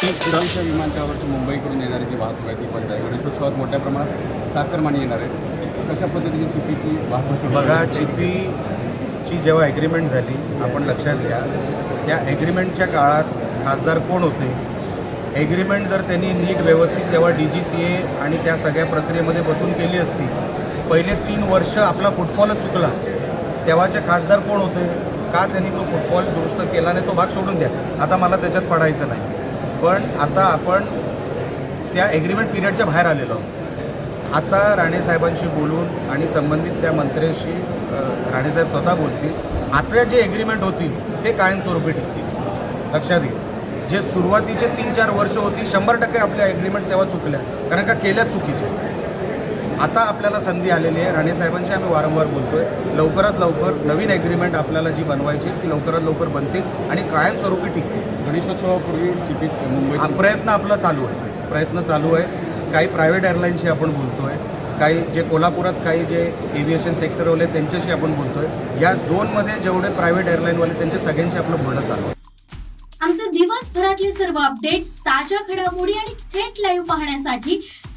पुढाच्या विमानतळावरची मुंबईकडून येणारी जी वाहतूक आहे ती बंद आहे. गणेशोत्सवात मोठ्या प्रमाणात साखरमानी येणार आहे. कशा पद्धतीने चिपीची वाहतूक बघा? चिपीची जेव्हा ॲग्रीमेंट झाली आपण लक्षात घ्या त्या ॲग्रीमेंटच्या काळात खासदार कोण होते? ॲग्रीमेंट जर त्यांनी नीट व्यवस्थित तेव्हा डी जी सी ए आणि त्या सगळ्या प्रक्रियेमध्ये बसून केली असती पहिले तीन वर्ष आपला फुटबॉलच चुकला. तेव्हाचे खासदार कोण होते? का त्यांनी तो फुटबॉल दुरुस्त केला नाही तो भाग सोडून द्या. आता मला त्याच्यात पडायचं नाही. पण आता आपण त्या ॲग्रीमेंट पिरियडच्या बाहेर आलेलो आहोत. आता राणेसाहेबांशी बोलून आणि संबंधित त्या मंत्र्याशी राणेसाहेब स्वतः बोलतील. आता जे ॲग्रीमेंट होतील ते कायमस्वरूपी टिकतील. लक्षात घ्या. जे सुरुवातीचे तीन चार वर्ष होती शंभर टक्के आपल्या ॲग्रीमेंट तेव्हा चुकल्या. कारण का केल्याच चुकीच्या आता आपल्याला संधी आलेली आहे. राणेसाहेबांशी आम्ही वारंवार बोलतोय. लवकरात लवकर नवीन ॲग्रीमेंट आपल्याला जी बनवायची आहे, ती लवकरात लवकर बनतील आणि कायमस्वरूपी टिकतील. गणेशोत्सवापूर्वी हा मुंबईत प्रयत्न आपला चालू आहे. प्रयत्न चालू आहे. काही प्रायव्हेट एअरलाईन्सशी आपण बोलतोय. काही जे कोल्हापुरात काही जे एव्हिएशन सेक्टरवाले त्यांच्याशी आपण बोलतोय. या झोनमध्ये जेवढे प्रायव्हेट एअरलाईनवाले त्यांच्या सगळ्यांशी आपलं बोलणं चालू आहे. आमचे दिवसभरातले सर्व अपडेट्स ताज्या घडामोडी आणि थेट लाईव्ह पाहण्यासाठी